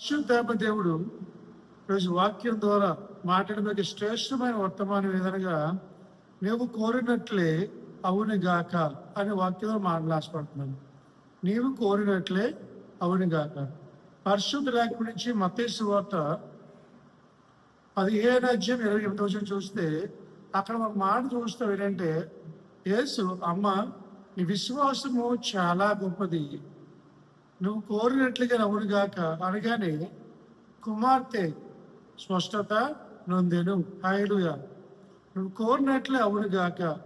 పరిశుద్ధాత్మ దేవుడు రోజు వాక్యం ద్వారా మాట్లాడడానికి శ్రేష్టమైన వర్తమానం ఏదనగా నీవు కోరినట్లే అవును గాక అనే వాక్యంలో మాట్లాడుతున్నాను నీవు కోరినట్లే అవును గాక. పరిశుద్ధ లేఖ నుంచి మతేసు వార్త పదిహేను అధ్యాయం ఇరవై ఎనిమిది వచ్చిన చూస్తే అక్కడ ఒక మాట చూస్తాం ఏంటంటే యేసు అమ్మ నీ విశ్వాసము చాలా గొప్పది. నువ్వు కోరినట్లుగా అవును గాక అనగానే కుమార్తె స్పష్టత నొందెను. హాయిలుగా నువ్వు కోరినట్లే అవునుగాక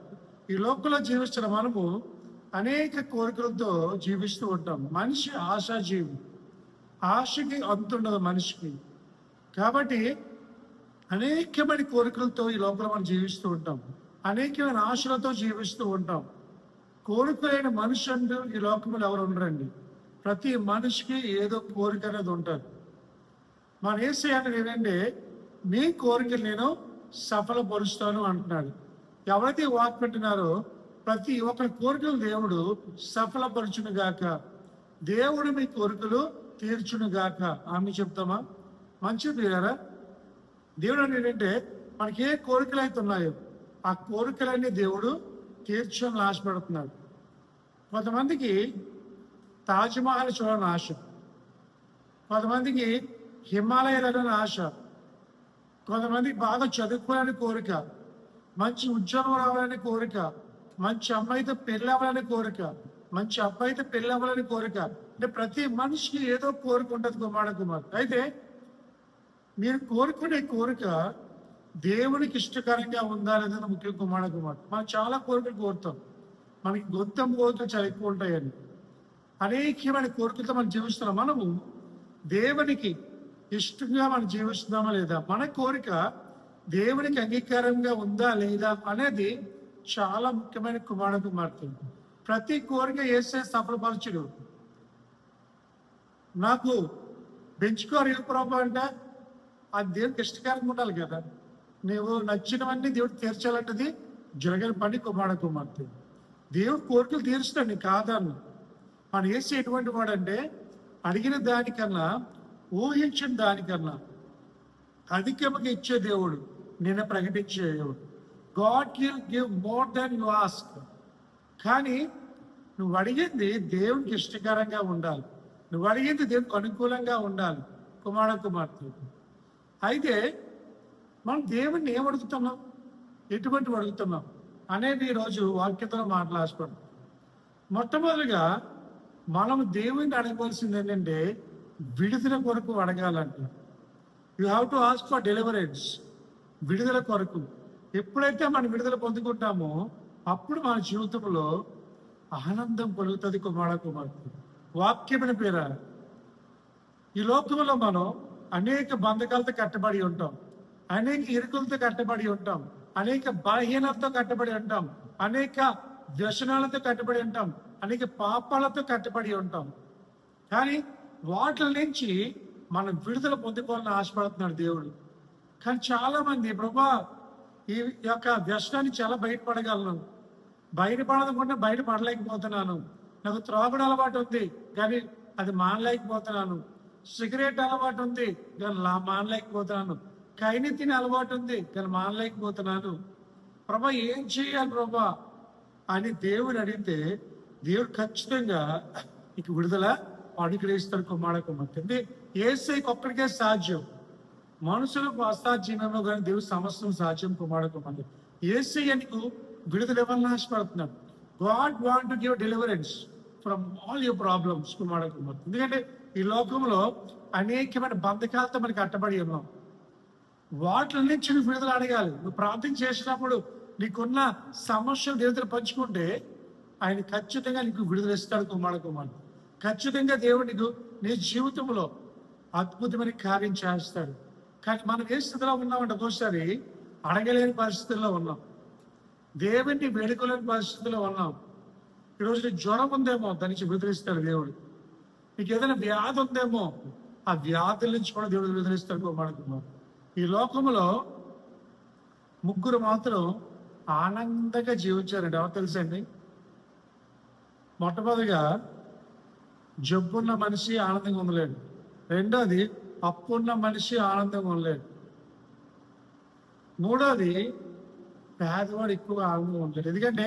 ఈ లోకంలో జీవిస్తున్న మనము అనేక కోరికలతో జీవిస్తూ ఉంటాం. మనిషి ఆశాజీవి. ఆశకి అంతుండదు మనిషికి. కాబట్టి అనేకమైన కోరికలతో ఈ లోపల మనం జీవిస్తూ ఉంటాం. అనేకమైన ఆశలతో జీవిస్తూ ఉంటాం. కోరికలైన మనిషి అంటూ ఈ లోకంలో ఎవరు ఉండరండి. ప్రతి మనిషికి ఏదో కోరిక అనేది ఉంటుంది. మన ఏసీ అనేది ఏంటంటే మీ కోరికలు నేను సఫలపరుస్తాను అంటున్నాడు. ఎవరైతే వాక్ పెట్టినారో ప్రతి ఒక్కరి కోరికలు దేవుడు సఫలపరచును గాక దేవుడు మీ కోరికలు తీర్చును గాక ఆమె చెప్తామా? మంచిది కదా దేవుడు అని ఏంటంటే మనకి ఏ కోరికలు అయితే ఉన్నాయో ఆ కోరికలన్నీ దేవుడు తీర్చని ఆశపడుతున్నాడు. కొంతమందికి తాజ్మహల్ చూడాలని ఆశ. కొంతమందికి హిమాలయ వెళ్ళాలని ఆశ. కొంతమందికి బాగా చదువుకోవాలని కోరిక. మంచి ఉద్యోగం రావాలని కోరిక. మంచి అమ్మాయితో పెళ్ళి అవ్వాలని కోరిక. మంచి అబ్బాయితో పెళ్ళి అవ్వాలని కోరిక. అంటే ప్రతి మనిషికి ఏదో కోరిక ఉంటుంది కుమార కుమార్. అయితే మీరు కోరుకునే కోరిక దేవునికి ఇష్టకరంగా ఉందా లేదా ముఖ్యం కుమార కుమార్. మనం చాలా కోరికలు కోరుతాం. మనకి గొంతం కోరికలు చాలా ఎక్కువ ఉంటాయని అనేకమైన కోరికలతో మనం జీవిస్తున్నాం. మనము దేవునికి ఇష్టంగా మనం జీవిస్తున్నామా లేదా? మన కోరిక దేవునికి అంగీకారంగా ఉందా లేదా అనేది చాలా ముఖ్యమైన కుమారుడు మారుతుంది. ప్రతి కోరిక వేసే సఫలపరచుడు. నాకు పెంచుకోరు ఏ ప్రభు అంటే అది దేవుడికి ఇష్టకరంగా ఉండాలి కదా. నువ్వు నచ్చినవన్నీ దేవుడు తీర్చాలంటది జరగని పని కుమారుడు కుమార్తె దేవుడు కోరికలు తీరుస్తాడు నీ మన ఏసీ ఎటువంటి వాడంటే అడిగిన దానికన్నా ఊహించిన దానికన్నా అధికముగా ఇచ్చే దేవుడు నేను ప్రకటించే దేవుడు. God give give more than you ask కానీ నువ్వు అడిగింది దేవునికి ఇష్టకరంగా ఉండాలి. నువ్వు అడిగింది దేవునికి అనుకూలంగా ఉండాలి. కుమార కుమార్తె. అయితే మనం దేవుణ్ణి ఏం అడుగుతున్నాం? ఎటువంటి అడుగుతున్నాం? అనేది ఈరోజు వాక్యతలో మాట్లాడుకోండి మొట్టమొదటిగా మనం దేవుని అడగవలసింది ఏంటంటే విడుదల కొరకు అడగాలంట you have to ask for deliverance విడుదల కొరకు. ఎప్పుడైతే మనం విడుదల పొందుకుంటామో అప్పుడు మన జీవితంలో ఆనందం కలుగుతుంది కుమార కుమార్తె. వాక్యమైన పేర ఈ లోకంలో మనం అనేక బంధకాలతో కట్టబడి ఉంటాం. అనేక ఇరుకులతో కట్టబడి ఉంటాం. అనేక బలహీనతతో కట్టబడి ఉంటాం. అనేక వ్యసనాలతో కట్టబడి ఉంటాం. అనేక పాపాలతో కట్టుబడి ఉంటాం. కానీ వాటి నుంచి మనం విడుదల పొందుకోవాలని ఆశపడుతున్నాడు దేవుడు. కానీ చాలా మంది ప్రభా ఈ యొక్క వ్యసనాన్ని చాలా బయటపడగలను. బయటపడకుండా బయటపడలేకపోతున్నాను. నాకు త్రాగుడు అలవాటు ఉంది కానీ అది మానలేకపోతున్నాను. సిగరెట్ అలవాటు ఉంది కానీ లా మానలేకపోతున్నాను. కైని తినే అలవాటు ఉంది కానీ మానలేకపోతున్నాను. ప్రభా ఏం చేయాలి ప్రభా? అని దేవుడు అడిగితే దేవుడు ఖచ్చితంగా నీకు విడుదల అనుగ్రహిస్తాడు కుమార కుమార్తె. ఏసైకి ఒక్కడికే సాధ్యం. మనుషులకు అసాధ్యమేమో కానీ దేవుడు సమస్తం సాధ్యం కుమార కుమార్తె. ఏసై నీకు విడుదల ఇవ్వాలని ఆశపడుతున్నాడు. God want to give deliverance from all your problems కుమార కుమార్తె. ఎందుకంటే ఈ లోకంలో అనేకమైన బంధకాలతో మనకి అట్టబడి ఉన్నాం. వాటి నుంచి విడుదల అడగాలి. నువ్వు ప్రార్థన చేసినప్పుడు నీకున్న సమస్యలు దేవుడితో పంచుకుంటే ఆయన ఖచ్చితంగా నీకు విడుదల ఇస్తాడు కుమార ఖచ్చితంగా దేవుడు నీకు నీ జీవితంలో అద్భుతమైన కార్యం చేస్తాడు. కానీ మనం ఏ స్థితిలో ఉన్నామంటే ఒక్కోసారి అడగలేని పరిస్థితుల్లో ఉన్నాం. దేవుడిని వేడుకోలేని పరిస్థితిలో ఉన్నాం. ఈరోజు జ్వరం ఉందేమో దాని నుంచి విడుదలిస్తాడు దేవుడు. నీకు ఏదైనా వ్యాధి ఉందేమో ఆ వ్యాధుల నుంచి కూడా దేవుడు విడుదలిస్తాడు కుమార ఈ లోకంలో ముగ్గురు మాత్రం ఆనందంగా జీవించారండి. ఎవరు తెలుసండి? మొట్టమొదటిగా జబ్బున్న మనిషి ఆనందంగా ఉండలేడు. రెండోది అప్పున్న మనిషి ఆనందంగా ఉండలేడు. మూడోది పేదవాడు ఎక్కువగా ఆనందంగా ఉండలేడు. ఎందుకంటే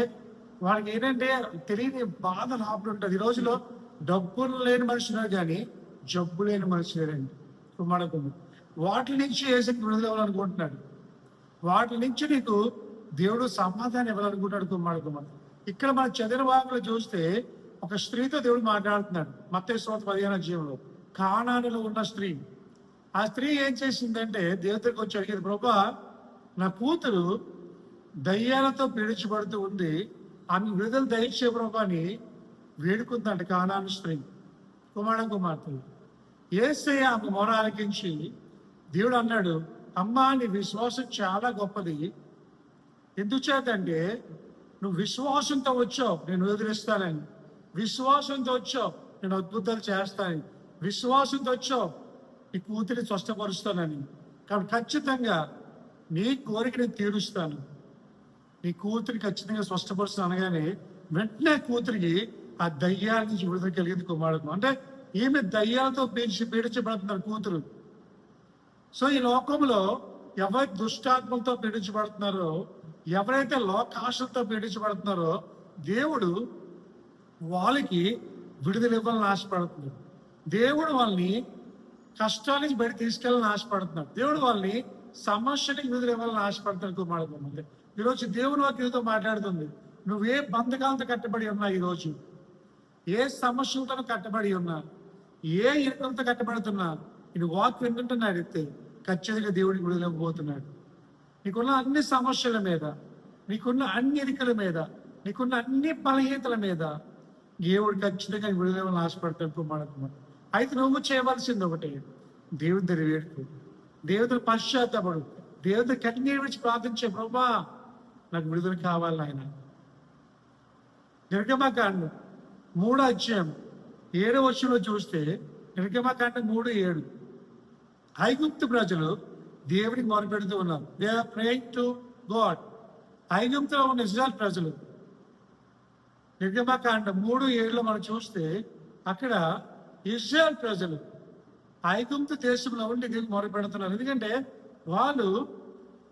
వాడికి ఏంటంటే తెలియని బాధ లోపల ఉంటుంది ఈ రోజులో డబ్బులు లేని మనుషులే కానీ జబ్బు లేని మనిషి లేరండి మనకు వాటి నుంచి వేసి విడుదల వాటి నుంచి నీకు దేవుడు సమాధానం ఇవ్వాలనుకుంటాడు కుమ్మాడు కుమార్ ఇక్కడ మన చదివిన భాగంలో చూస్తే ఒక స్త్రీతో దేవుడు మాట్లాడుతున్నాడు. మత్తే పదిహేను జీవంలో కాణానులో ఉన్న స్త్రీ. ఆ స్త్రీ ఏం చేసిందంటే దేవతకు వచ్చి అడిగేది ప్రభా నా కూతురు దయ్యాలతో పీడించబడుతూ ఉంది. ఆమె విడుదల దయచే ప్రభా అని వేడుకుందంట కానాను స్త్రీ. కుమారం కుమార్తెలు. ఏసే ఆమె మొర ఆలకించి దేవుడు అన్నాడు అమ్మా నీ విశ్వాసం చాలా గొప్పది. ఎందుచేతంటే నువ్వు విశ్వాసంతో వచ్చావు నేను వదిలిస్తానని. విశ్వాసంతో వచ్చావు నేను అద్భుతాలు చేస్తానని. విశ్వాసంతో వచ్చావు నీ కూతురిని స్వస్థపరుస్తానని. కాబట్టి ఖచ్చితంగా నీ కోరిక నేను తీరుస్తాను. నీ కూతురి ఖచ్చితంగా స్వస్థపరుస్తాను అనగానే వెంటనే కూతురికి ఆ దయ్యాల నుంచి విడుదల కలిగింది కుమారుడు. అంటే ఈమె దయ్యాలతో పీడిచి పీడించబడుతున్నారు కూతురు. సో ఈ లోకంలో ఎవరి దుష్టాత్మలతో పీడించబడుతున్నారో ఎవరైతే లోకాశలతో పీడించబడుతున్నారో దేవుడు వాళ్ళకి విడుదల ఇవ్వాలని ఆశపడుతున్నాడు. దేవుడు వాళ్ళని కష్టాల నుంచి బయట తీసుకెళ్ళాలని ఆశపడుతున్నాడు. దేవుడు వాళ్ళని సమస్యకి విడుదల ఇవ్వాలని ఆశపడుతున్నాడు కుమారుడు ఈరోజు దేవుని వాక్యంతో మాట్లాడుతుంది. నువ్వే బంధకాలతో కట్టబడి ఉన్నా ఈరోజు. ఏ సమస్యలతో కట్టబడి ఉన్నా ఏ ఇరుకలతో కట్టబడుతున్నా ఇది వాక్ వింటుంటున్నాడు ఎత్తే ఖచ్చితంగా దేవుడికి విడుదల ఇవ్వబోతున్నాడు. నీకున్న అన్ని సమస్యల మీద నీకున్న అన్ని ఎరికల మీద నీకున్న అన్ని బలహీనతల మీద దేవుడు ఖచ్చితంగా విడుదలని ఆశపడతాడు మనకు అయితే నువ్వు చేయవలసింది ఒకటి దేవుని దగ్గర వేడుకు. దేవుని పశ్చాత్తాపడు. దేవుని కన్నీరు విడిచి ప్రార్థించే ప్రభా నాకు విడుదల కావాలి ఆయన నిర్గమకాండం మూడో అధ్యాయం ఏడో వర్షంలో చూస్తే నిర్గమకాండం మూడు ఏడు. ఐగుప్తు ప్రజలు దేవుడికి మొరపెడుతూ ఉన్నారు they are praying to God ఐగుప్తులో ఉన్న ఇజ్రాయల్ ప్రజలు నిర్గమకాండ మూడు ఏడులో మనం చూస్తే అక్కడ ఇజ్రాయల్ ప్రజలు ఐగుప్తు దేశంలో ఉండి దేవుడు మొరపెడుతున్నారు. ఎందుకంటే వాళ్ళు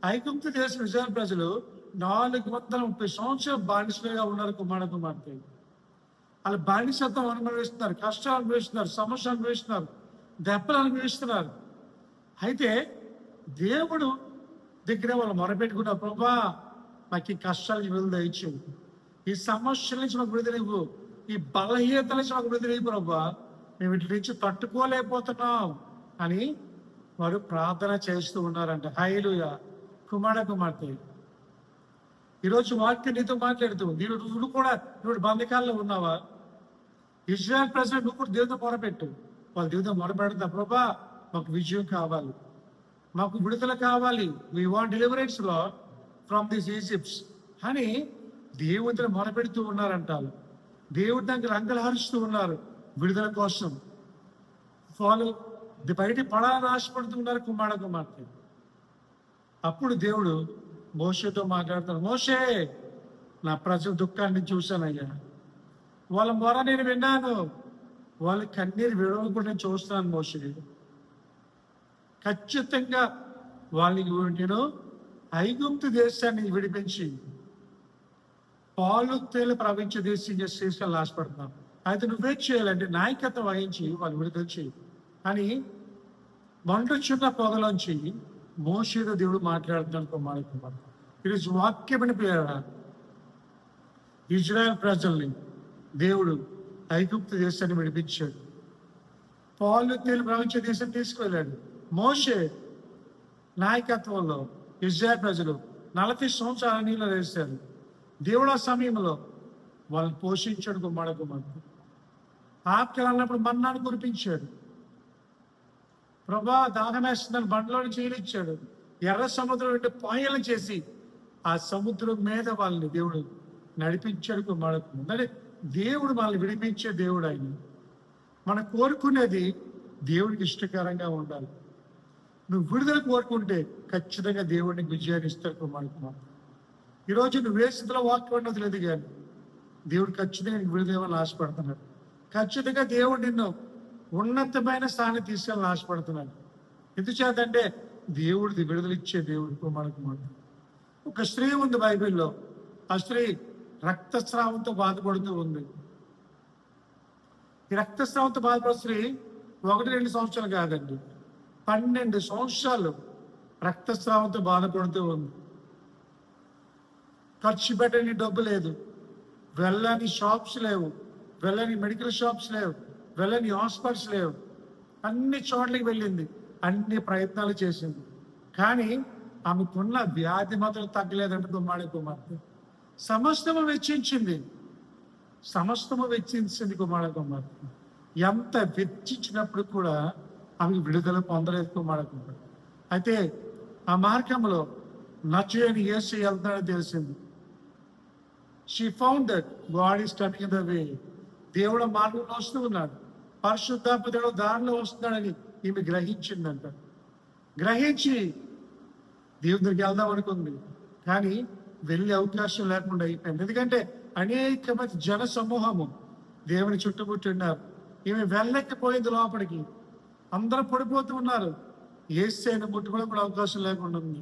ఐగుప్తు దేశం ఇజ్రాయల్ ప్రజలు నాలుగు వందల ముప్పై సంవత్సరాలు బానిసలుగా ఉన్నారు కుమార కుమార్తె వాళ్ళు బానిసత్వం అనుభవిస్తున్నారు కష్టాలు అనుభవిస్తున్నారు సమస్య అనుభవిస్తున్నారు దెబ్బలు అనుభవిస్తున్నారు. అయితే దేవుడు దగ్గర వాళ్ళు మొరపెట్టుకున్న ప్రభా మాకు ఈ కష్టాల నుంచి విడుదల ఇచ్చు ఈ సమస్యల నుంచి మాకు విడుదల ఇవ్వు. ఈ బలహీనతల నుంచి మాకు విడుదల ఇవ్వు ప్రభా. మేము వీటి నుంచి తట్టుకోలేకపోతున్నాం అని వారు ప్రార్థన చేస్తూ ఉన్నారంట. హైలుగా కుమార కుమార్తె. ఈరోజు వాక్యం నీతో మాట్లాడుతూ నేను నువ్వు కూడా నువ్వు బంధకాల్లో ఉన్నావా? ఇజ్రాయల్ ప్రజలు నువ్వు కూడా దేవుతో మొరపెట్టు. వాళ్ళు దేవుతో మొరపెడతా ప్రభా మాకు విజయం కావాలి. మాకు విడుదల కావాలి. వీ వాంట్ డెలివరెన్స్లో ఫ్రమ్ దిస్ ఈజిప్ట్స్ అని దేవుడిని మొరపెడుతూ ఉన్నారంట దేవుడి దగ్గర రంగలహరిస్తూ ఉన్నారు విడుదల కోసం. వాళ్ళు బయట పడాలని ఆశపడుతూ ఉన్నారు కుమార కుమార్తె. అప్పుడు దేవుడు మోషేతో మాట్లాడుతాడు. మోషే నా ప్రజల దుఃఖాన్ని చూశానయ్యా. వాళ్ళ మొర నేను విన్నాను. వాళ్ళ కన్నీరు విడవకుండా నేను చూస్తున్నాను మోషే. ఖచ్చితంగా వాళ్ళని నేను ఐగుప్తు దేశాన్ని విడిపించి పాలు తేలి ప్రవహించే దేశం తీసుకెళ్ళి ఆశపడుతున్నాను అయితే నువ్వే చేయాలంటే నాయకత్వం వహించి వాళ్ళు విడుదల చేయి. అని మండుచున్న పొగలోంచి మోషేతో దేవుడు మాట్లాడుతున్నాడు కుమారి కుమార్ ఈరోజు వాక్యమని పేరా. ఇజ్రాయెల్ ప్రజల్ని దేవుడు ఐగుప్తు దేశాన్ని విడిపించాడు. పాలు తేలి ప్రవహించే దేశం తీసుకువెళ్ళాడు. మోషే నాయకత్వంలో ఇజ్రాయల్ ప్రజలు నలభై సంవత్సరాల నీళ్ళు వేశారు. దేవుడు ఆ సమయంలో వాళ్ళని పోషించాడు గుమ్మడకు మనకు ఆప్కలు అన్నప్పుడు మన్నాను కురిపించాడు. ప్రభా దాహమేస్తుందని బండ్లోని చీలిచ్చాడు. ఎర్ర సముద్రం నుండి పాయలు చేసి ఆ సముద్రం మీద వాళ్ళని దేవుడు నడిపించాడు గుమ్మడకు అంటే దేవుడు మనల్ని విడిపించే దేవుడు ఆయన. మనం కోరుకునేది దేవుడికి ఇష్టకరంగా ఉండాలి. నువ్వు విడుదల కోరుకుంటే ఖచ్చితంగా దేవుడిని విజయాన్ని ఇస్తాడు కుమారుకుమార్ ఈరోజు నువ్వు ఏ స్థితిలో వాక్యం ఉన్నది లేదు కానీ దేవుడు ఖచ్చితంగా నీకు విడుదల ఆశపడుతున్నాడు. ఖచ్చితంగా దేవుడు నిన్ను ఉన్నతమైన స్థానం తీసుకెళ్ళని ఆశపడుతున్నాడు. ఎందుచేతంటే దేవుడిది విడుదలిచ్చే దేవుడు కుమార. ఒక స్త్రీ ఉంది బైబిల్లో. ఆ స్త్రీ రక్తస్రావంతో బాధపడుతూ ఉంది. ఈ రక్తస్రావంతో బాధపడే స్త్రీ ఒకటి రెండు సంవత్సరాలు కాదండి. పన్నెండు సంవత్సరాలు రక్తస్రావంతో బాధపడుతూ ఉంది. ఖర్చు పెట్టని డబ్బు లేదు. వెళ్ళని షాప్స్ లేవు. వెళ్ళని మెడికల్ షాప్స్ లేవు. వెళ్ళని హాస్పిటల్స్ లేవు. అన్ని చోట్లకి వెళ్ళింది. అన్ని ప్రయత్నాలు చేసింది. కానీ ఆమెకున్న వ్యాధి మాత్రం తగ్గలేదంటే కుమారుడు కుమార్తె. సమస్తము వెచ్చించింది. సమస్తము వెచ్చించింది కుమార కుమార్తె. ఎంత వెచ్చించినప్పుడు కూడా ఆమె విడుదల పొందలేదు కుమారుడు అయితే ఆ మార్గంలో నచ్చని ఏసు వెళ్తాడని తెలిసింది. She found that God is the way దేవుడు మార్గంలో వస్తూ ఉన్నాడు. పరిశుద్ధాత్మ దేవుడు దారిలో వస్తున్నాడని ఈమె గ్రహించిందంట. గ్రహించి దేవుని దగ్గరికి వెళ్దాం అనుకుంది. కానీ వెళ్ళే అవకాశం లేకుండా అయిపోయింది. ఎందుకంటే అనేక మంది జన సమూహము దేవుని చుట్టుముట్టి ఉన్నారు. ఈమె వెళ్ళకపోయింది లోపలికి. అందరూ పడిపోతూ ఉన్నారు. ఏసైన ముట్టుకోవడం కూడా అవకాశం లేకుండా ఉంది.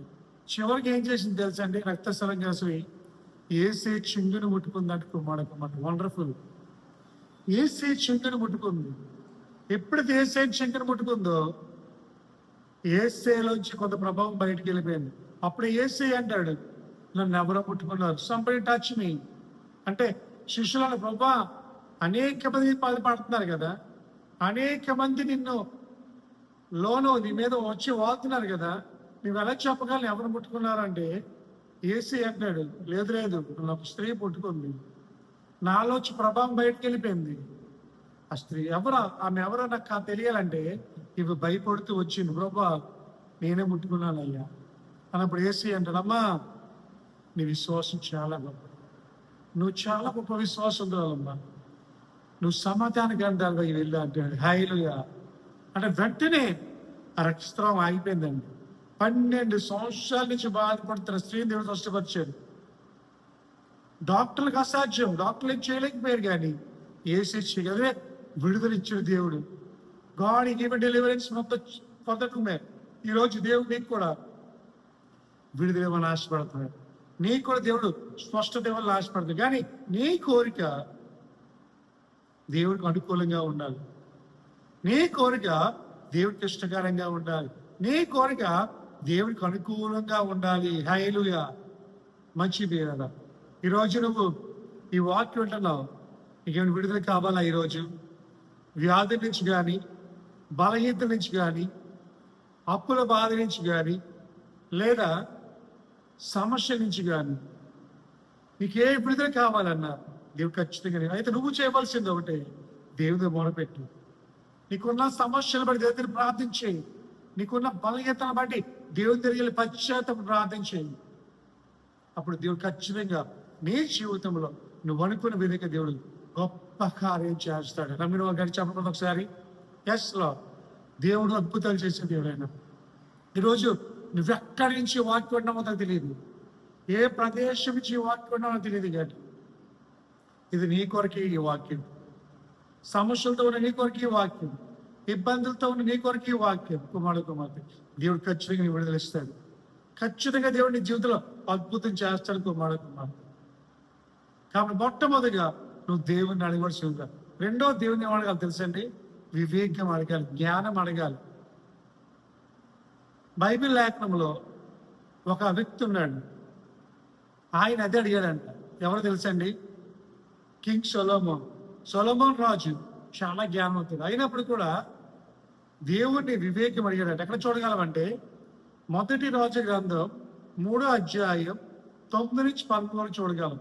చివరికి ఏం చేసింది తెలుసా అండి? రక్తస్వరం కాసి ఏసే చింగును ముట్టుకుందంటే మనకు కుమార్ వండర్ఫుల్ ఏసే చింగుని ముట్టుకుంది. ఎప్పుడైతే ఏసే చింగుని ముట్టుకుందో ఏసేలోంచి కొంత ప్రభావం బయటికి వెళ్ళిపోయింది. అప్పుడు ఏసే అంటాడు నన్ను ఎవరో ముట్టుకున్నారు. సంబడి టచ్ మీ అంటే శిష్యులను ప్రభా అనేక మంది బాధపడుతున్నారు కదా. అనేక మంది నిన్ను లోను నీ మీద వచ్చి వాళ్తున్నారు కదా నువ్వు ఎలా చెప్పగలను? ఎవరు ముట్టుకున్నారంటే ఏసీ అంటాడు లేదు లేదు నాకు స్త్రీ పుట్టుకుంది. నాలోంచి ప్రభావం బయటకు వెళ్ళిపోయింది. ఆ స్త్రీ ఎవరా? ఆమె ఎవరో నాకు తెలియాలంటే ఇవి భయపడుతూ వచ్చింది. ప్రభా నేనే ముట్టుకున్నానయ్యా. అన్నప్పుడు ఏసీ అంటాడమ్మా నీ విశ్వాసం చాలా గొప్ప నువ్వు చాలా గొప్ప విశ్వాసం ఉండాలమ్మా నువ్వు సమాధాన గ్రంథాలుగా వెళ్ళి అంటాడు. హాయిలుగా అంటే వెంటనే ఆ రక్తస్రావం ఆగిపోయిందండి. పన్నెండు సంవత్సరాల నుంచి బాధపడుతున్న స్త్రీని దేవుడు స్వస్థపరిచాడు. డాక్టర్లకు అసాధ్యం. డాక్టర్లు ఏం చేయలేకపోయారు కానీ ఏసీ చేయగలే విడుదల ఇచ్చిన దేవుడు గాడ్ ఈవెన్ డెలివరెన్స్ పొందటమే ఈరోజు దేవుడు నీకు కూడా విడుదల ఇవ్వాలని ఆశపడుతున్నాడు. నీకు కూడా దేవుడు స్పష్టత ఇవ్వాలని ఆశపడుతుంది కానీ నీ కోరిక దేవుడికి అనుకూలంగా ఉండాలి. నీ కోరిక దేవుడికి ఇష్టకరంగా ఉండాలి. నీ కోరిక దేవుడికి అనుకూలంగా ఉండాలి. హైలుగా మంచి పేరద ఈరోజు నువ్వు ఈ వాక్యం ఉంటున్నావు నీకేమైనా విడుదల కావాలా ఈరోజు? వ్యాధి నుంచి కానీ బలహీనత నుంచి కానీ అప్పుల బాధ నుంచి కానీ లేదా సమస్య నుంచి కానీ నీకే విడుదల కావాలన్నా దేవుడు ఖచ్చితంగా నేను- అయితే నువ్వు చేయవలసింది ఒకటే. దేవుడు మొరపెట్టు. నీకున్న సమస్యలు బట్టి దేవుడిని ప్రార్థించేయి. నీకున్న బలహీతను బట్టి దేవుని తిరిగి పశ్చాత్తం ప్రార్థించేయి. అప్పుడు దేవుడు ఖచ్చితంగా నీ జీవితంలో నువ్వు అనుకున్న విధంగా దేవుడు గొప్ప కార్యం చేస్తాడు. నమ్మిన వాళ్ళు గడి ఒకసారి. ఎస్లో దేవుడు అద్భుతాలు చేసే దేవుడు ఆయన. ఈరోజు నువ్వెక్కడి నుంచి వాక్యం ఉన్నామో నాకు తెలియదు. ఏ ప్రదేశం నుంచి ఈ వాక్యం ఉన్నామో తెలియదు కానీ ఇది నీ కొరకే ఈ వాక్యం. సమస్యలతో ఉన్న నీ కొరకు ఈ వాక్యం ఇబ్బందులతో ఉన్న నీ కొరకు వాక్యం కుమారుడు కుమార్తె. దేవుడు ఖచ్చితంగా నీ విడుదలిస్తాడు ఖచ్చితంగా దేవుడు నీ జీవితంలో అద్భుతం చేస్తాడు కుమారుడు కుమార్తె. కాబట్టి మొట్టమొదటిగా నువ్వు దేవుణ్ణి అడగవలసి ఉందా? రెండో దేవుని అడగాలి తెలుసండి వివేకం అడగాలి జ్ఞానం అడగాలి. బైబిల్ లేఖనంలో ఒక వ్యక్తి ఉన్నాడు. ఆయన అదే అడిగాడంట. ఎవరు తెలుసండి కింగ్ సొలోమోన్. సొలమోన్ రాజు చాలా జ్ఞానవంతుడు. అయినప్పుడు కూడా దేవుణ్ణి వివేకం అడిగాడంట. ఎక్కడ చూడగలమంటే మొదటి రాజు గ్రంథం మూడో అధ్యాయం తొమ్మిది నుంచి పదకొండు చూడగలం.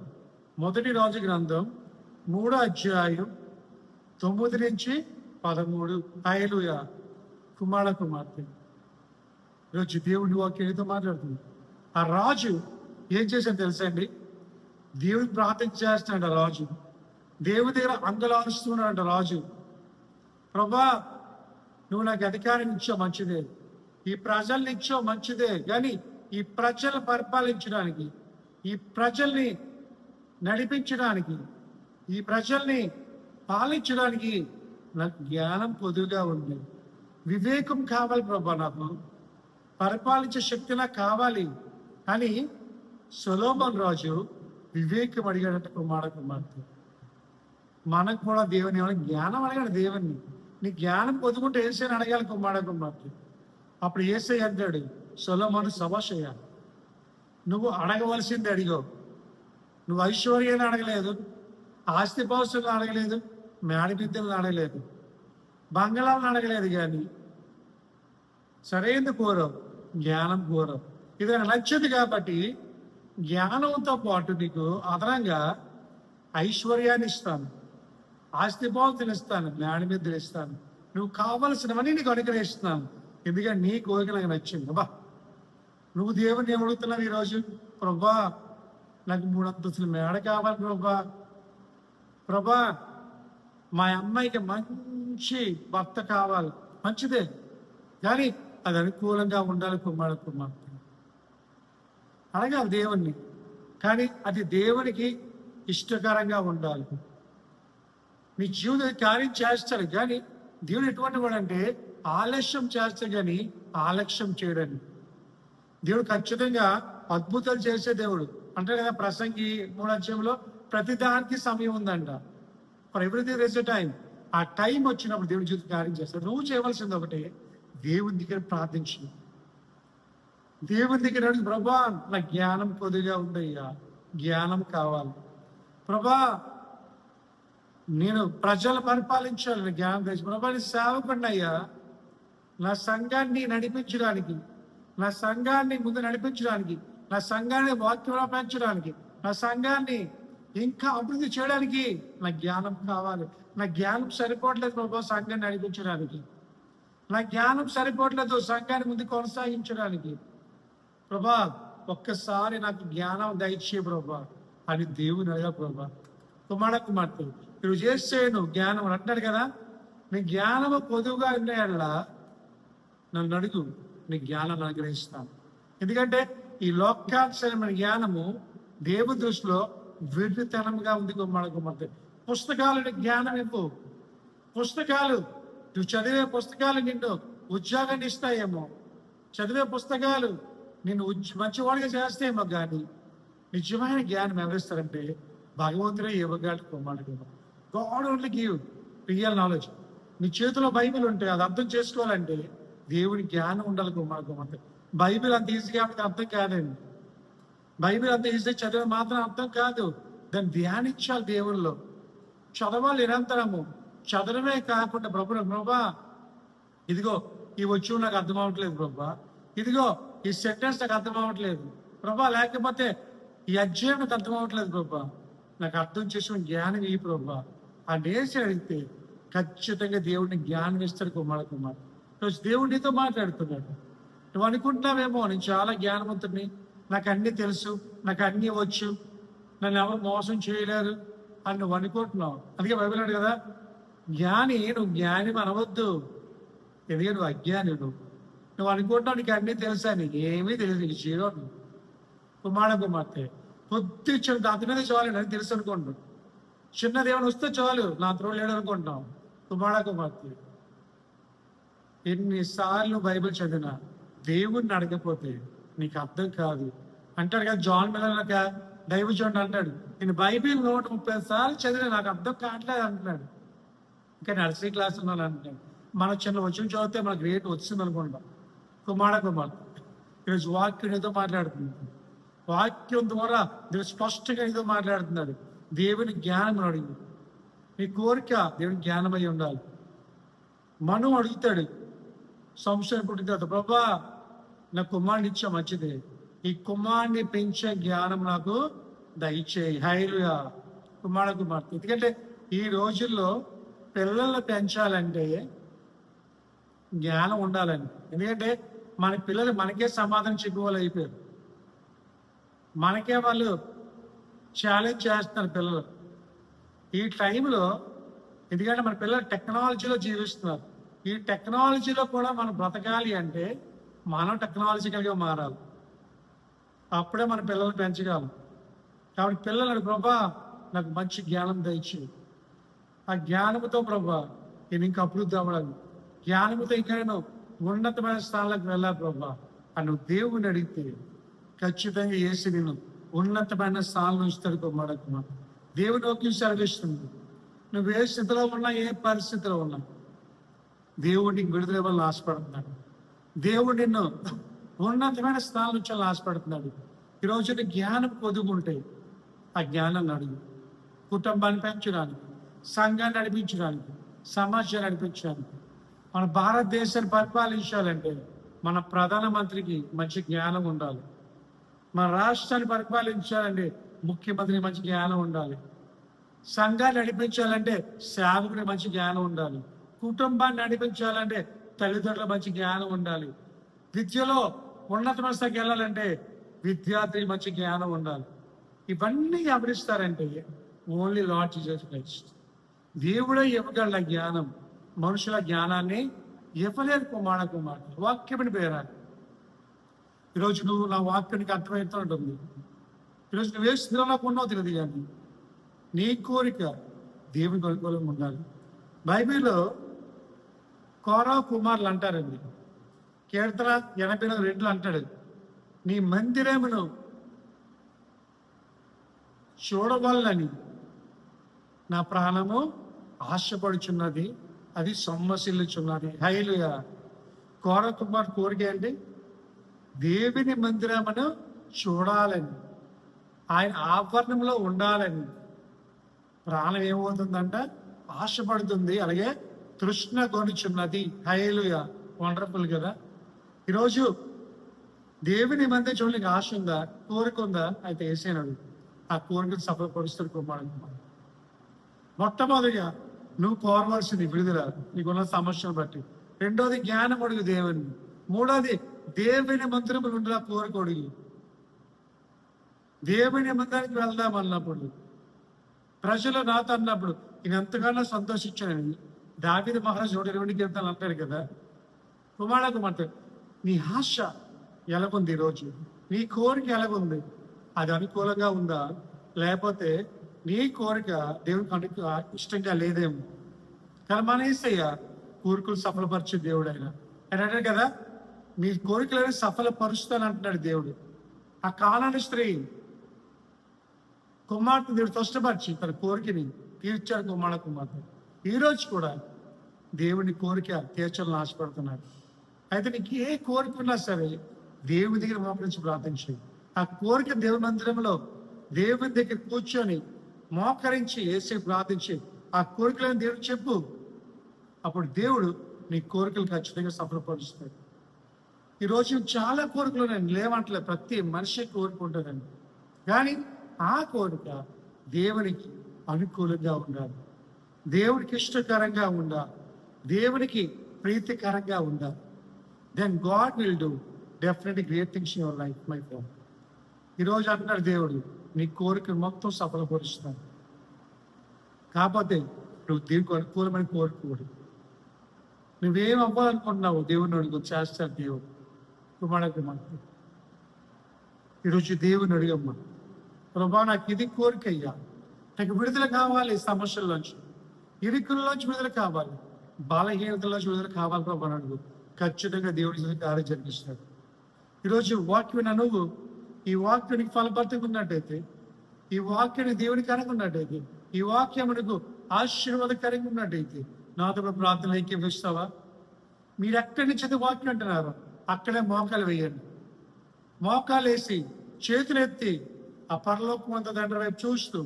మొదటి రాజు గ్రంథం మూడో అధ్యాయం తొమ్మిది నుంచి పదమూడు. ఆయలుయ కుమార కుమార్తె. ఈరోజు దేవుడి వాక్యంతో మాట్లాడుతుంది. ఆ రాజు ఏం చేశాను తెలుసా అండి? దేవుడి ప్రార్థన చేస్తున్నాడు ఆ రాజు. దేవుడి దగ్గర అంగలారుస్తున్నాడంట రాజు. ప్రభా నువ్వు నాకు అధికారం ఇచ్చావు మంచిదే. ఈ ప్రజల్ని ఇచ్చావు మంచిదే. కానీ ఈ ప్రజలు పరిపాలించడానికి ఈ ప్రజల్ని నడిపించడానికి ఈ ప్రజల్ని పాలించడానికి నాకు జ్ఞానం పొదువుగా ఉంది. వివేకం కావాలి ప్రభా నాకు. పరిపాలించే శక్తి నాకు కావాలి. అని సొలోమన్ రాజు వివేకం అడిగాడట కుమార కుమార్తె. మనకు కూడా దేవుని ఏమైనా జ్ఞానం అడగాడు దేవుణ్ణి. నీ జ్ఞానం పొదుకుంటే ఏసైని అడగాలి కుమార కుమార్తె అప్పుడు ఏసై అంటాడు సొలోమను సభాషయ్య నువ్వు అడగవలసింది అడిగావు నువ్వు ఐశ్వర్యాన్ని అడగలేదు ఆస్తి అడగలేదు మేడబిద్దలను అడగలేదు బంగళాలను అడగలేదు కానీ సరైనది కోరవు. జ్ఞానం కోరవు. ఇది నాకు నచ్చదు కాబట్టి జ్ఞానంతో పాటు నీకు అదనంగా ఐశ్వర్యాన్ని ఇస్తాను. ఆస్తిపాస్తులు ఇస్తాను మేడ మీద తెలిస్తాను నువ్వు కావలసినవన్నీ నీకు అనుగ్రహిస్తున్నాను. ఎందుకంటే నీ కోరిక నాకు నచ్చింది. బా నువ్వు దేవుని ఏమడుగుతున్నావు ఈరోజు? ప్రభా నాకు మూడు అంతస్తుల మేడ కావాలి ప్రభా. ప్రభా మా అమ్మాయికి మంచి భర్త కావాలి. మంచిదే. కానీ అది అనుకూలంగా ఉండాలి కుమార కుమార్తె. అడగాలి దేవుణ్ణి. కానీ అది దేవునికి ఇష్టకరంగా ఉండాలి. మీ జీవితం కార్యం చేస్తారు కానీ దేవుడు ఎటువంటి వాడు అంటే ఆలస్యం చేస్తారు కానీ ఆలస్యం చేయడని దేవుడు ఖచ్చితంగా అద్భుతాలు చేసే దేవుడు. అంటే కదా ప్రసంగి మూడాధ్యాయంలో ప్రతి దానికి సమయం ఉందంట. ఫర్ ఎవ్రీథింగ్ రేస్ టైం ఆ టైం వచ్చినప్పుడు దేవుడి జీవితం కార్యం చేస్తాడు. నువ్వు చేయవలసింది ఒకటి దేవుని దగ్గర ప్రార్థించు. దేవుని దగ్గర ప్రభా నా జ్ఞానం కొద్దిగా ఉందయ్యా. జ్ఞానం కావాలి. ప్రభా నేను ప్రజలు పరిపాలించాలి జ్ఞానం తెచ్చి ప్రభాని నా సంఘాన్ని నడిపించడానికి నా సంఘాన్ని ముందు నడిపించడానికి నా సంఘాన్ని వాక్యంలో పెంచడానికి నా సంఘాన్ని ఇంకా అభివృద్ధి చేయడానికి నా జ్ఞానం కావాలి. నా జ్ఞానం సరిపోవట్లేదు ప్రభు సంఘాన్ని నడిపించడానికి. నా జ్ఞానం సరిపోవట్లేదు సంఘాన్ని ముందు కొనసాగించడానికి. ప్రభా ఒక్కసారి నాకు జ్ఞానం దయచే ప్రభా అని దేవుని అడగా ప్రభా కుమార కుమార్తె నువ్వు చేసేను జ్ఞానం అని అంటాడు కదా. నీ జ్ఞానము పొదువుగా ఉన్నాయల్లా నన్ను అడుగు నీ జ్ఞానం అనుగ్రహిస్తాను. ఎందుకంటే ఈ లోకానుసరమైన జ్ఞానము దేవు దృష్టిలో విడితనంగా ఉంది కుమార కుమార్తె పుస్తకాలు జ్ఞానం ఇవ్వు. పుస్తకాలు నువ్వు చదివే పుస్తకాలు నిన్ను ఉద్యోగాన్ని ఇస్తాయేమో. చదివే పుస్తకాలు నిన్ను మంచివాడిగా చేస్తాయేమో కానీ నిజమైన జ్ఞానం ఎవరిస్తారంటే భగవంతుడే ఇవ్వగలడు కుమారుడు God only give real knowledge నీ చేతిలో బైబిల్ ఉంటే అది అర్థం చేసుకోవాలంటే దేవుడి జ్ఞానం ఉండాలి మనకు కుమార్తె. బైబిల్ అంత ఈజీగా మనకు అర్థం కాదండి. బైబిల్ అంత ఈజీ చదివే మాత్రం అర్థం కాదు. దాన్ని ధ్యానించాలి దేవుల్లో. చదవాలి నిరంతరము. చదవమే కాకుండా ప్రభు ప్రభా ఇదిగో ఈ వచ్చి నాకు అర్థం అవ్వట్లేదు ప్రభా ఇదిగో ఈ సెంటెన్స్ నాకు అర్థం అవ్వట్లేదు. ప్రభా లేకపోతే ఈ అధ్యాయం నాకు అర్థం అవ్వట్లేదు ప్రభా నాకు అర్థం చేసిన జ్ఞానం ఈ ప్రభా ఆ నేసి అడిగితే ఖచ్చితంగా దేవుడిని జ్ఞానం ఇస్తాడు కుమార కుమార్. ఈరోజు దేవుడు నీతో మాట్లాడుతున్నాడు. నువ్వు అనుకుంటున్నావేమో నేను చాలా జ్ఞానవంతుడిని. నాకు అన్ని తెలుసు నాకు అన్నీ వచ్చు. నన్ను ఎవరు మోసం చేయలేరు అని నువ్వు అనుకుంటున్నావు. అందుకే బైబిల్ కదా జ్ఞాని నువ్వు జ్ఞాని అనవద్దు ఎందుకంటే నువ్వు అజ్ఞాని నువ్వు నువ్వు అనుకుంటున్నావు నీకు అన్నీ తెలుసా? నీకు ఏమీ తెలియదు నీకు జీరో కుమార కుమార్తె పొద్దు ఇచ్చిన దాని మీద చాలండి అని తెలుసు అనుకుంటు చిన్నది ఏమైనా వస్తే చాలు. నా త్రో లేడు అనుకుంటున్నావు కుమార కుమార్తె ఎన్నిసార్లు బైబిల్ చదివినా దేవుణ్ణి అడగపోతే నీకు అర్థం కాదు. అంటాడు కదా జాన్ మిల్లర్ దైవజోడు అంటాడు. నేను బైబిల్ నూట ముప్పై సార్లు చదివిన నాకు అర్థం కావట్లేదు అంటున్నాడు. ఇంకా నర్సరీ క్లాస్ ఉన్నాను అంటున్నాడు. మన చిన్న వచ్చిన చదివితే మనకు రేట్ వచ్చింది అనుకుంటాం. కుమార కుమార్తె ఈరోజు వాక్యం ఏదో మాట్లాడుతుంది వాక్యం ద్వారా స్పష్టంగా ఏదో మాట్లాడుతున్నాడు. దేవుని జ్ఞానం అడిగి మీ కోరిక దేవుని జ్ఞానమై ఉండాలి. మనం అడుగుతాడు సంశయం పుట్టిన తర్వాత ప్రభా నా కుమారుని ఇచ్చా మంచిదే. ఈ కుమారుని పెంచే జ్ఞానం నాకు దయచేయి. హైరుగా కుమారుడు కుమార్తె ఎందుకంటే ఈ రోజుల్లో పిల్లల్ని పెంచాలంటే జ్ఞానం ఉండాలని ఎందుకంటే మన పిల్లలు మనకే సమాధానం చెప్పేవాళ్ళు అయిపోయారు. మనకే వాళ్ళు ఛాలెంజ్ చేస్తున్నారు పిల్లలు. ఈ టైంలో ఎందుకంటే మన పిల్లలు టెక్నాలజీలో జీవిస్తున్నారు. ఈ టెక్నాలజీలో కూడా మనం బ్రతకాలి అంటే మనం టెక్నాలజికల్గా మారాలి. అప్పుడే మన పిల్లల్ని పెంచగలం. కాబట్టి పిల్లలు ప్రభా నాకు మంచి జ్ఞానం దయచి ఆ జ్ఞానంతో ప్రభా నేను ఇంకా అభివృద్ధి అవ్వడానికి జ్ఞానముతో ఇంకా నేను ఉన్నతమైన స్థానాలకు వెళ్ళాలి ప్రభా అని దేవుని అడిగితే ఖచ్చితంగా వేసి నేను ఉన్నతమైన స్థానం ఇస్తాడు కుమారుడు కుమారుడు దేవుడు ఒకే సెలవిస్తుంది నువ్వు ఏ స్థితిలో ఉన్నా ఏ పరిస్థితిలో ఉన్నా దేవుడు నీకు విడుదల ఇవ్వాలని ఆశపడుతున్నాడు. దేవుడు నిన్ను ఉన్నతమైన స్థానం నుంచి ఆశపడుతున్నాడు. ఈరోజు నీ జ్ఞానం పొదుగుంటే ఆ జ్ఞానాన్ని అడుగు కుటుంబాన్ని పెంచడానికి సంఘాన్ని నడిపించడానికి సమాజాన్ని నడిపించడానికి మన భారతదేశాన్ని పరిపాలించాలంటే మన ప్రధానమంత్రికి మంచి జ్ఞానం ఉండాలి. మన రాష్ట్రాన్ని పరిపాలించాలండి ముఖ్యమంత్రికి మంచి జ్ఞానం ఉండాలి. సంఘాన్ని నడిపించాలంటే సేవకుడి మంచి జ్ఞానం ఉండాలి. కుటుంబాన్ని నడిపించాలంటే తల్లిదండ్రుల మంచి జ్ఞానం ఉండాలి. విద్యలో ఉన్నతమైన స్థాయికి వెళ్ళాలంటే విద్యార్థి మంచి జ్ఞానం ఉండాలి. ఇవన్నీ గమనిస్తారంటే ఓన్లీ లాడ్ జీసస్ క్రైస్ట్ దేవుడే ఇవ్వగల జ్ఞానం మనుషుల జ్ఞానాన్ని ఇవ్వలేరు కుమార కుమారుడు వాక్యమని పేరాలి. ఈరోజు నువ్వు నా వాక్యానికి అర్థమవుతూ ఉంటుంది. ఈరోజు నువ్వు స్థిరంలో ఉన్నావు తెలియదు కానీ నీ కోరిక దేవుని అనుకూలంగా ఉండాలి. బైబిల్లో కోరా కుమారులు అంటారండి. కీర్తన ఎనభై నాలుగు రెండు అంటాడు నీ మందిరమును చూడవల్లని నా ప్రాణము ఆశపడుచున్నది అది సొమ్మసిల్లుచున్నది. హైలుగా కోర కుమార్ కోరిక అండి దేవుని మందిరమును చూడాలని ఆయన ఆవరణంలో ఉండాలని. ప్రాణం ఏమవుతుందంట? ఆశపడుతుంది. అలాగే తృష్ణ కొనుచున్నది. హైలుయ వండర్ఫుల్ కదా? ఈరోజు దేవుని మధ్య చూడడానికి ఆశ ఉందా? కోరిక ఉందా? అయితే వేసేనాడు ఆ కోరికను సఫలపరుస్తారు కుమారుడు కుమారుడు మొట్టమొదటిగా నువ్వు కోరవలసింది విడుదల నీకున్న సమస్యను బట్టి. రెండోది జ్ఞానం అడుగు దేవుని. మూడోది దేవుని మంత్రములు నుండి కోరుకోడు దేవుని మందిరానికి వెళ్దాం అన్నప్పుడు ప్రజలు నాతో అన్నప్పుడు నేను ఎంతగానో సంతోషించాను. దావిద మహారాజు నూట ఇరవై కీర్తనలు అంటారు కదా? కుమారులకు కుమార్తె నీ ఆశ ఎలాగుంది ఈరోజు? నీ కోరిక ఎలాగుంది? అది అనుకూలంగా ఉందా? లేకపోతే నీ కోరిక దేవునికి అనుకు ఇష్టంగా లేదేమో? కానీ మన ఏసయ్య కోరికలు సఫలపరిచే దేవుడు ఆయన. ఆయన కదా మీ కోరికలను సఫలపరుస్తాను అంటున్నాడు దేవుడు. ఆ కాలాన్ని స్త్రీ కుమార్తె దేవుడు కష్టపరిచి తన కోరికని తీర్చాడు కుమార కుమార్తె. ఈ రోజు కూడా దేవుని కోరిక తీర్చాలని ఆశపడుతున్నాడు. అయితే నీకు ఏ కోరిక ఉన్నా సరే దేవుని దగ్గర మోకరించి ప్రార్థించి ఆ కోరిక దేవుని మందిరంలో దేవుని దగ్గర కూర్చొని మోకరించి వేసి ప్రార్థించి ఆ కోరికలను దేవుడు చెప్పు. అప్పుడు దేవుడు నీ కోరికలు ఖచ్చితంగా సఫలపరుస్తాడు. ఈ రోజు చాలా కోరికలు నేను లేవంటలే ప్రతి మనిషి కోరిక కానీ ఆ కోరిక దేవునికి అనుకూలంగా ఉండాలి. దేవునికి ఇష్టకరంగా ఉండాలి. దేవునికి ప్రీతికరంగా ఉండాలి. Then God will do definitely great things your life my phone ఈరోజు అంటున్నాడు దేవుడు నీ కోరిక మొత్తం సఫలపరుస్తాను. కాకపోతే నువ్వు దీనికి అనుకూలమని కోరుకోడు నువ్వేం అవ్వాలనుకుంటున్నావు దేవుని అడుగు చేస్తాడు దేవుడు. కుమారుడు మనకి ఈరోజు దేవుని అడిగమ్మా ప్రభా నాకు ఇది కోరిక అయ్యా నాకు విడుదల కావాలి ఈ సమస్యల్లోంచి ఇరుకుల్లోంచి విడుదల కావాలి. బాలహీనతలోంచి విడుదల కావాలి ప్రభా అడుగు ఖచ్చితంగా దేవుడి కార్యం జరిగిస్తాడు. ఈరోజు వాక్యం నువ్వు ఈ వాక్యానికి ఫలభర్తగా ఉన్నట్టయితే ఈ వాక్యాన్ని దేవునికి అనుకున్నట్టయితే ఈ వాక్యం మనకు ఆశీర్వాదకరంగా ఉన్నట్టయితే నాతో ప్రార్థన ఐక్యం ఇస్తావా మీరు ఎక్కడి నుంచి వాక్యం అంటున్నారు అక్కడే మోకాలు వేయండి. మోకాలు వేసి చేతులు ఎత్తి ఆ పరలోకం అంత దండ వైపు చూస్తూ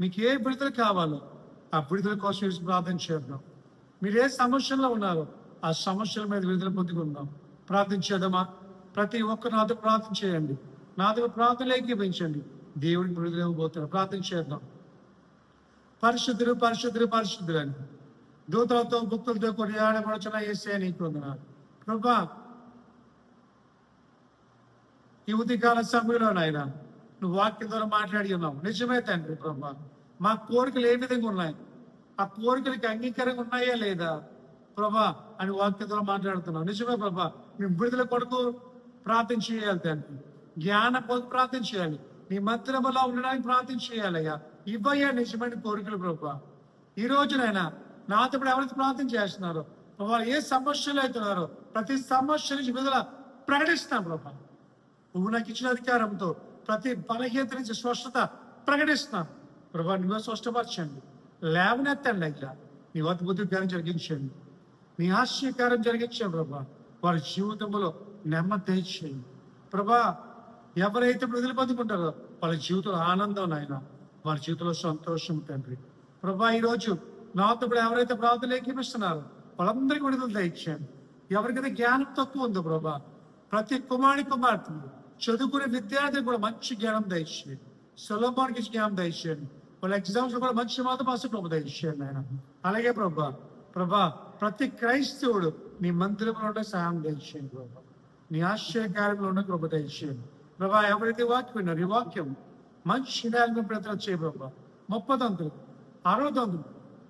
మీకు ఏ విడుదల కావాలో ఆ విడుదల కోసం ప్రార్థన చేద్దాం. మీరు ఏ సమస్యల్లో ఉన్నారో ఆ సమస్యల మీద విడుదల పొందుకుందాం ప్రార్థన చేద్దామా? ప్రతి ఒక్కరు నాతో ప్రార్థన చేయండి. నాతో ప్రార్థన ఏకీపించండి దేవుడికి విడుదల ఇవ్వబోతున్నారు ప్రార్థన చేద్దాం. పరిశుద్ధులు పరిశుద్ధులు పరిశుద్ధులు అని దూతలతో భక్తులతో కొనియాడబడుచున్న ఏసే నీకు వందనాలు. ప్రభా ఈ ఉదయకాల సమయంలో నాయన నువ్వు వాక్యం ద్వారా మాట్లాడి ఉన్నావు. నిజమే తండ్రి ప్రభా మా కోరికలు ఏ విధంగా ఉన్నాయి? ఆ కోరికలకి అంగీకారంగా ఉన్నాయా లేదా? ప్రభా అని వాక్యం ద్వారా మాట్లాడుతున్నావు. నిజమే ప్రభా మేము విడుదల కొడుకు ప్రార్థన చేయాలి తండ్రి. జ్ఞాన పొంది ప్రార్థన చేయాలి. నీ మందిరంలో ఉండడానికి ప్రార్థన చేయాలయ్యా ఇవ్వయ్యా నిజమైన కోరికలు ప్రభా. ఈ రోజునైనా నాతో ఇప్పుడు ఎవరైతే ప్రార్థన చేస్తున్నారో వాళ్ళు ఏ సమస్యలు అవుతున్నారో? ప్రతి సమస్య నుంచి విడుదల ప్రకటిస్తున్నాం ప్రభా. నువ్వు నాకు ఇచ్చిన అధికారంతో ప్రతి బలహీనత నుంచి స్వస్థత ప్రకటిస్తున్నాను ప్రభా నువ్వే స్వస్థపరచండి. లేవనెత్తండి అయ్యా. నీ వద్ద కార్యం జరిగించండి. నీ ఆశ్చర్యకారం జరిగించండి ప్రభా. వారి జీవితంలో నెమ్మది దయచేయండి ప్రభా ఎవరైతే విడుదల పొందుకుంటారో వాళ్ళ జీవితంలో ఆనందం నాయన. వారి జీవితంలో సంతోషం తండ్రి. ప్రభా ఈరోజు నాతో ఇప్పుడు ఎవరైతే ప్రార్థనలు ఏకీపిస్తున్నారో వాళ్ళందరికీ విడుదల దయచేయండి ఎవరికైతే జ్ఞానం తక్కువ ఉందో ప్రభా ప్రతి కుమారి కుమార్తెలు చదువుకునే విద్యార్థులకు కూడా మంచి జ్ఞానం దయచేయండి. సులభానికి జ్ఞానం దయచేయండి. వాళ్ళ ఎగ్జామ్స్ కూడా మంచి మాత్రం పాస్ ప్రభు దయచేయండి ఆయన అలాగే ప్రభా ప్రభా ప్రతి క్రైస్తవుడు నీ మందిరంలో ఉండే సహాయం దయచేయండి ప్రభా. నీ ఆశ్చర్యకార్యంలో ఉన్న కృప దయచేయండి. ప్రభా ఎవరైతే వాక్యం విన్నారు ఈ వాక్యం మంచి నేలను ప్రతి చేయ ప్రభా. ముప్పదంతులు అరవదంతులు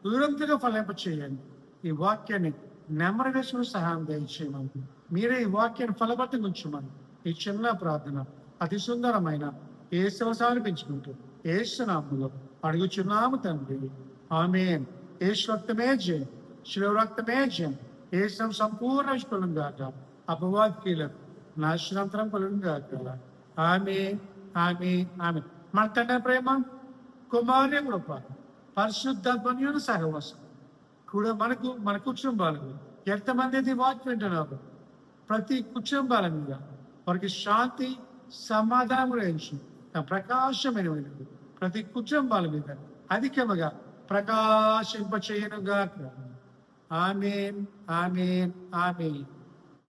దూరంతగా ఫలింప చేయండి ఈ వాక్యాన్ని నెమ్మది సహాయం దయచేయమని. మీరే ఈ వాక్యాన్ని ఫలబద్ధం ఉంచమని. ఈ చిన్న ప్రార్థన అతి సుందరమైన ఏ శివసాన్ని పెంచుకుంటూ ఏసునామంలో అడుగుచున్నాము తండ్రి. ఆమె ఏ రక్తమే జయం. శివ రక్తమే జయం. ఏసం సంపూర్ణ విష్కులం గాక అపవాదీలకు నాశనంతరం కలుగు గాక ఆమె ఆమె ఆమె మన తండ్రి ప్రేమ కుమారుని కృప పరిశుద్ధాత్మని సహవాసం. కూడా మనకు మన కుటుంబాలకు. ఎంతమంది అయితే వాక్యం వింటున్నారు ప్రతి కుటుంబాల మీద వారికి శాంతి సమాధానం గురించి ప్రకాశమైన ప్రతి కుటుంబాల మీద అధికముగా ప్రకాశింప ఆమె ఆమె ఆమె